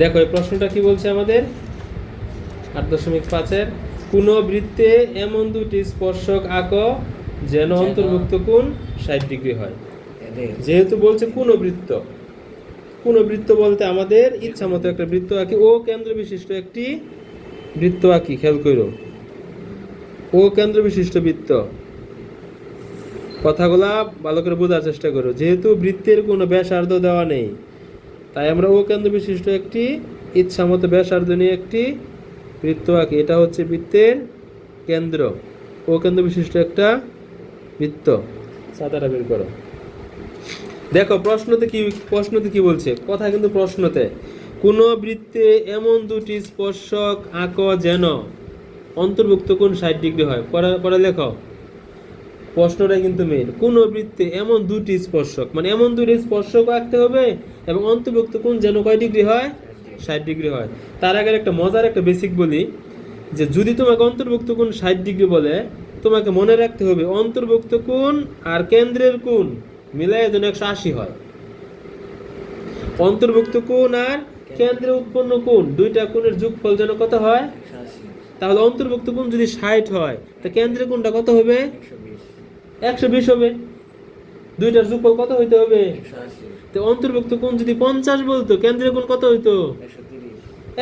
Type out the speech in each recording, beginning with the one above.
দেখো এই প্রশ্নটা কি বলছে আমাদের? আট দশমিক পাঁচের কোন বৃত্তে এমন দুটি স্পর্শক আঁক যেন অন্তর্ভুক্ত কোণ ষাট ডিগ্রি হয়? যেহেতু বলছে কোন বৃত্ত কোন বৃত্ত বলতে আমাদের ইচ্ছা মতো একটা বৃত্ত আঁকি। ও কেন্দ্র বিশিষ্ট একটি বৃত্ত আঁকি খেয়াল করো ও কেন্দ্র বিশিষ্ট বৃত্ত। কথাগুলা ভালো করে বোঝার চেষ্টা করো। যেহেতু বৃত্তের কোনো ব্যাসার্ধ দেওয়া নেই তাই আমরা ও কেন্দ্র বিশিষ্ট একটি ইচ্ছা মতো ব্যাসার্ধ নিয়ে একটি বৃত্ত আঁকি। এটা হচ্ছে বৃত্তের কেন্দ্র। ও কেন্দ্র বিশিষ্ট একটা বৃত্ত। সাঁতারা বের করো। দেখো, প্রশ্নতে কি প্রশ্নতে কি বলছে? কথা কিন্তু প্রশ্নতে। কোনো বৃত্তে এমন দুটি স্পর্শক আঁক যেন অন্তর্ভুক্ত কোন ষাট ডিগ্রি হয়। পরে পরে লেখো। প্রশ্নটা কিন্তু মেন কোন বৃত্তে এমন দুটি স্পর্শক মানে এমন দুটি স্পর্শক আঁকতে হবে এবং অন্তর্ভুক্ত কোন যেন কয় ডিগ্রি হয়? ষাট ডিগ্রি হয়। তার আগে একটা মজার একটা বেসিক বলি যে যদি তোমাকে অন্তর্ভুক্ত কোণ ষাট ডিগ্রি বলে, তোমাকে মনে রাখতে হবে অন্তর্ভুক্ত কোণ আর কেন্দ্রের কোণ মিলাই যেন একশো আশি হয়। অন্তর্ভুক্ত কোণ আর কেন্দ্রে উৎপন্ন কোণ দুইটা কোণের যোগফল যেন কত হয়? তাহলে অন্তর্ভুক্ত কোণ যদি ষাট হয়, তা কেন্দ্রের কোণটা কত হবে? একশো বিশ হবে। দুইটার যোগফল কত হইতে হবে? তো অন্তর্ভুক্ত কোন যদি পঞ্চাশ বলতো কেন্দ্রের কোন কত হইতো?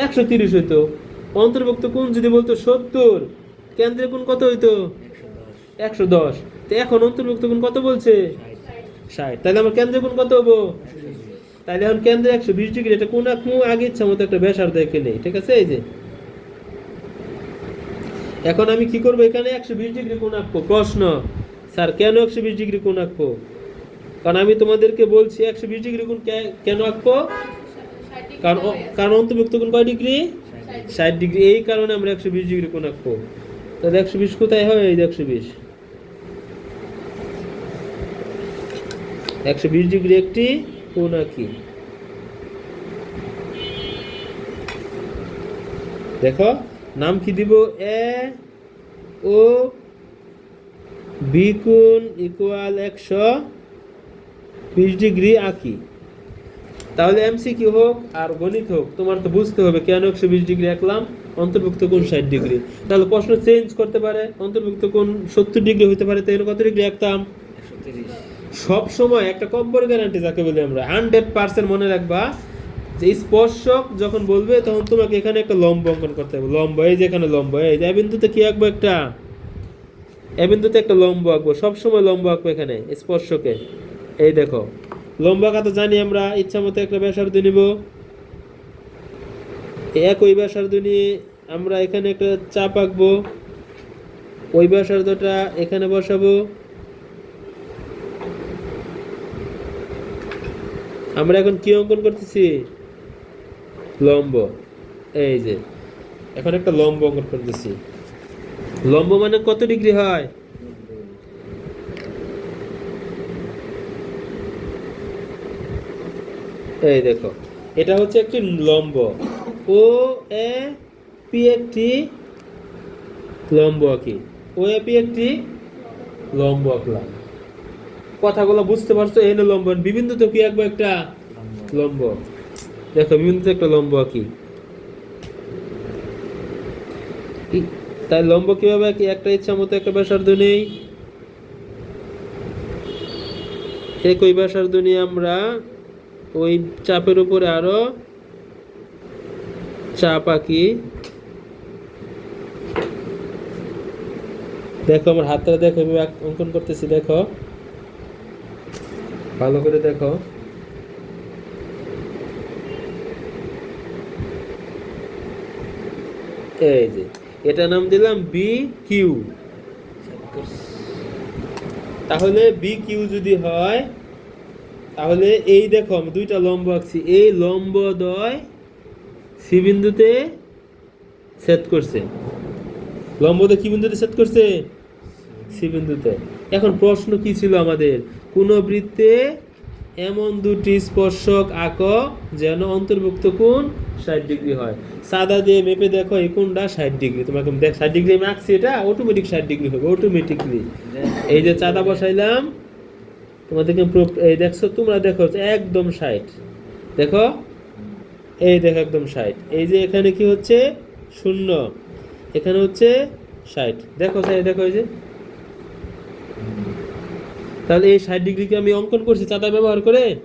একশো তিরিশ। হইতো। অন্তর্ভুক্ত কোন যদি বলতো সত্তর কেন্দ্রের কোন কত হইতো? একশো দশ। তো এখন অন্তর্ভুক্ত কোন কত বলছে? ষাট। তাহলে আমার কেন্দ্রের কোন কত হব? তাহলে এখন কেন্দ্রে একশো বিশ ডিগ্রি এটা কোন আঁকমু আগে ইচ্ছা মতো একটা ব্যাসার্ধ এঁকে নেই ঠিক আছে? এই যে। এখন আমি কি করব এখানে? একশো বিশ ডিগ্রি কোন আঁকবো। প্রশ্ন স্যার কেন একশো বিশ ডিগ্রি কোন আঁকবো? কারণ আমি তোমাদেরকে বলছি একশো বিশ ডিগ্রি কে- কেন আঁকবো? কারণ কারণ অন্তর্ভুক্ত কোন কয় ডিগ্রি? ষাট ডিগ্রি। এই কারণে আমরা একশো বিশ ডিগ্রি কোন আঁকবো। তাহলে একশো বিশ কোথায় হয়? এই একশো বিশ। একশো বিশ ডিগ্রি একটি কোন আঁকি। দেখো, নাম কি দিব? এ ও বি কোণ ইকুয়াল একশো বিশ ডিগ্রি আঁকি। তাহলে এমসি কি হোক আর গণিত হোক তোমার তো বুঝতে হবে কেন একশো বিশ ডিগ্রি আঁকলাম? অন্তর্ভুক্ত কোন ষাট ডিগ্রি? তাহলে প্রশ্ন চেঞ্জ করতে পারে অন্তর্ভুক্ত কোন সত্তর ডিগ্রি হতে পারে তাই কত ডিগ্রি আঁকতাম? সব সময় একটা কম্বর গ্যারান্টি যাকে বলি আমরা। হান্ড্রেড পার্সেন্ট মনে রাখবা যে স্পর্শক যখন বলবে তখন তোমাকে এখানে একটা লম্ব অঙ্কন করতে হবে। লম্ব এই যে এখানে লম্ব এই যে বিন্দুতে কি আঁকবো একটা? এ বিন্দুতে একটা লম্ব আঁকবো সব সময় লম্ব আঁকবো এখানে স্পর্শকে। এই দেখো। লম্বা আঁকা তো জানি আমরা, ইচ্ছা মতো একটা ব্যাসার্ধ নিব। একই ব্যাসার্ধ নিয়ে আমরা এখানে একটা চাপ আঁকবো। ওই ব্যাসার্ধটা এখানে বসাবো। আমরা এখন কি অঙ্কন করতেছি? লম্ব। এই যে, এখন একটা লম্ব অঙ্কন করতেছি। লম্ব মানে কত ডিগ্রি হয়? এই দেখো, এটা হচ্ছে একটি লম্ব। ও, এ, পি একটি লম্ব আঁকি। ও, এ, পি একটি লম্ব আঁকলাম। কথাগুলো বুঝতে পারছ? এনে লম্ব। বিভিন্ন তো কি আঁকবো একটা? লম্ব। দেখো বিভিন্ন তো একটা লম্ব আঁকি। তাই লম্ব কীভাবে আঁকি? একটা ইচ্ছা মতো একটা ব্যাসার্ধ নেই। একই ব্যাসার্ধ নিয়ে আমরা ওই চাপের উপরে আরও চাপ আঁকি। দেখো আমার হাতটা দেখো অঙ্কন করতেছি, দেখো। ভালো করে দেখো। এই যে, এটা নাম দিলাম বি কিউ। তাহলে বি কিউ যদি হয় তাহলে এই দেখো আমি দুইটা লম্ব আঁকছি। এই লম্ব দয় সি বিন্দুতে সেট করছে। লম্বতে কি বিন্দুতে সেট করছে? সি বিন্দুতে। এখন প্রশ্ন কি ছিল আমাদের? কোন বৃত্তে এমন দুটি স্পর্শক আঁক যেন অন্তর্ভুক্ত কোণ ষাট ডিগ্রি হয়। সাদা দিয়ে মেপে দেখো এই কোনটা ষাট ডিগ্রি। তোমাকে দেখ ষাট ডিগ্রি আমি আঁকছি এটা অটোমেটিক ষাট ডিগ্রি হবে অটোমেটিকলি এই যে চাঁদা বসাইলাম তোমাদেরকে proof- এই দেখছ, তোমরা দেখো একদম ষাট। দেখো? এই দেখো একদম ষাট। এই যে এখানে কি হচ্ছে? শূন্য। এখানে হচ্ছে ষাট। দেখো স্যার, দেখো এই যে। তাহলে এই ষাট ডিগ্রিকে আমি অঙ্কন করছি চাঁদা ব্যবহার করে।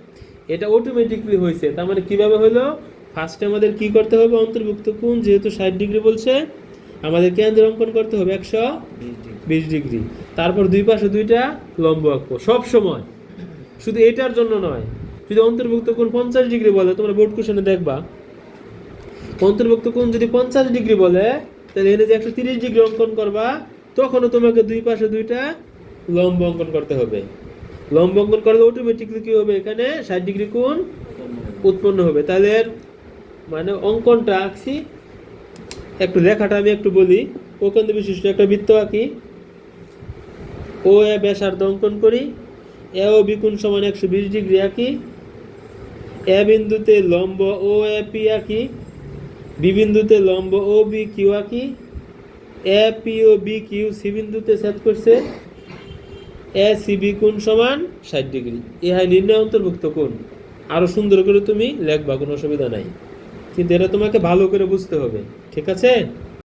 এটা অটোমেটিকলি হয়েছে। তার মানে কীভাবে হলো? ফার্স্টে আমাদের কি করতে হবে? অন্তর্ভুক্ত কোণ যেহেতু ষাট ডিগ্রি বলছে, আমাদের কেন্দ্র অঙ্কন করতে হবে একশো বিশ বিশ ডিগ্রি। তারপর দুই পাশে দুইটা লম্ব আঁকবো সব সময়। শুধু এটার জন্য নয়, যদি অন্তর্ভুক্ত কোণ পঞ্চাশ ডিগ্রি বলে, তোমরা বোর্ড কোশ্চেনে দেখবা। অন্তর্ভুক্ত কোণ যদি পঞ্চাশ ডিগ্রি বলে, তাহলে এনে যে একশো তিরিশ ডিগ্রি অঙ্কন করবা, তখনও তোমাকে দুই পাশে দুইটা লম্ব অঙ্কন করতে হবে। লম্ব অঙ্কন করলে অটোমেটিকলি কী হবে? এখানে ষাট ডিগ্রি কোণ উৎপন্ন হবে। তাহলে মানে অঙ্কনটা আঁকছি। একটু লেখাটা আমি একটু বলি। প্রকন্দ বিশিষ্ট একটা বৃত্ত আঁকি। ও এ ব্যাসার্ধ অঙ্কন করি, এ ও বিকুণ সমান একশো বিশ ডিগ্রি আঁকি, এ বিন্দুতে লম্ব ও এ পি আঁকি, বি বিন্দুতে লম্ব ও বি কিউ আঁকি, A P O B Q C বিন্দুতে সেট করছে, এ সি বি কোণ সমান ষাট ডিগ্রি। ইহাই নির্ণয় অন্তর্ভুক্ত কোণ। আরও সুন্দর করে তুমি লেখবা, কোনো অসুবিধা নাই। কিন্তু এটা তোমাকে ভালো করে বুঝতে হবে। ঠিক আছে?